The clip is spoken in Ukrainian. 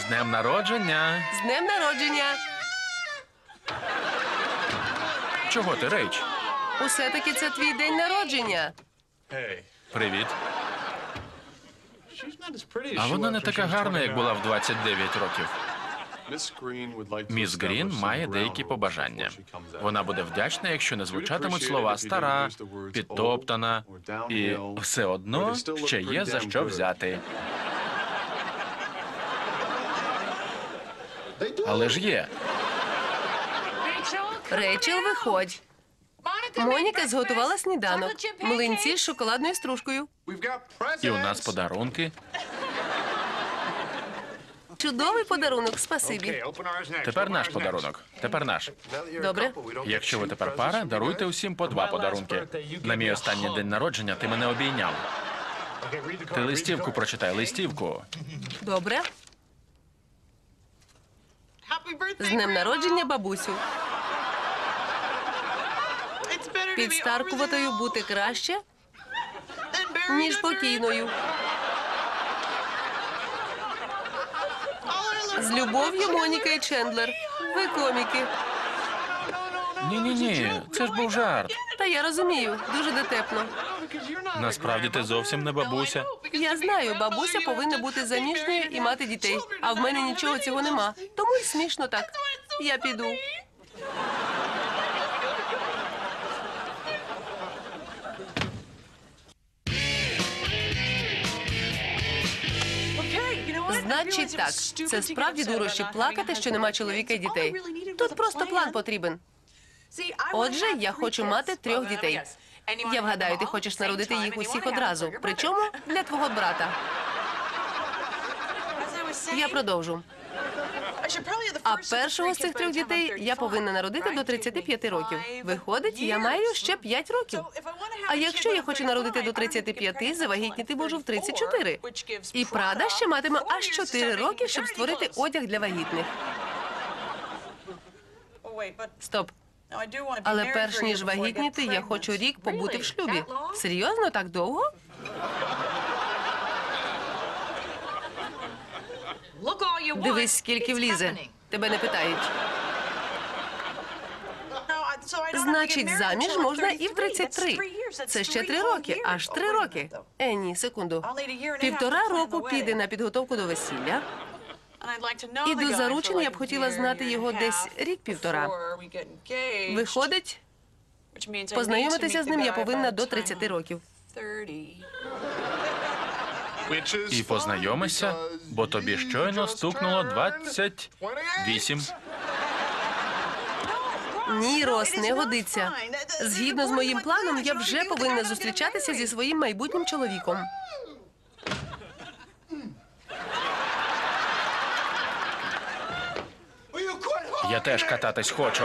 З днем народження. З днем народження! Чого ти, Рейч? Усе-таки це твій день народження. Привіт. А вона не така гарна, як була в 29 років. Міс Грін має деякі побажання. Вона буде вдячна, якщо не звучатимуть слова стара, підтоптана і все одно ще є за що взяти. Але ж є. Рейчел, виходь. Моніка зготувала сніданок. Млинці з шоколадною стружкою. І у нас подарунки. Чудовий подарунок, спасибі. Тепер наш подарунок. Тепер наш. Добре. Якщо ви тепер пара, даруйте усім по два подарунки. На мій останній день народження ти мене обійняв. Ти листівку прочитай, листівку. Добре. З днем народження, бабусю. Підстаркуватою бути краще, ніж покійною. З любов'ю Моніка і Чендлер. Ви коміки. Ні, ні, ні, це ж був жарт. Та я розумію, дуже дотепно. Насправді ти зовсім не бабуся. Я знаю, бабуся повинна бути заміжною і мати дітей. А в мене нічого цього нема. Тому й смішно так. Я піду. Значить так, це справді дурощі плакати, що нема чоловіка і дітей. Тут просто план потрібен. Отже, я хочу мати трьох дітей. Я вгадаю, ти хочеш народити їх усіх одразу. Причому для твого брата. Я продовжу. А першого з цих трьох дітей я повинна народити до 35 років. Виходить, я маю ще 5 років. А якщо я хочу народити до 35, завагітніти можу в 34. І Прада ще матиме аж 4 роки, щоб створити одяг для вагітних. Стоп. Але перш ніж вагітніти, я хочу рік побути в шлюбі. Серйозно, так довго? Дивись, скільки влізе. Тебе не питають. Значить, заміж можна і в 33. Це ще три роки, аж три роки. Е, ні, секунду. Півтора року піде на підготовку до весілля. І до заручень я б хотіла знати його десь рік-півтора. Виходить, познайомитися з ним я повинна до 30 років. І познайомися, бо тобі щойно стукнуло 28. Ні, Рос, не годиться. Згідно з моїм планом, я вже повинна зустрічатися зі своїм майбутнім чоловіком. Я теж кататись хочу.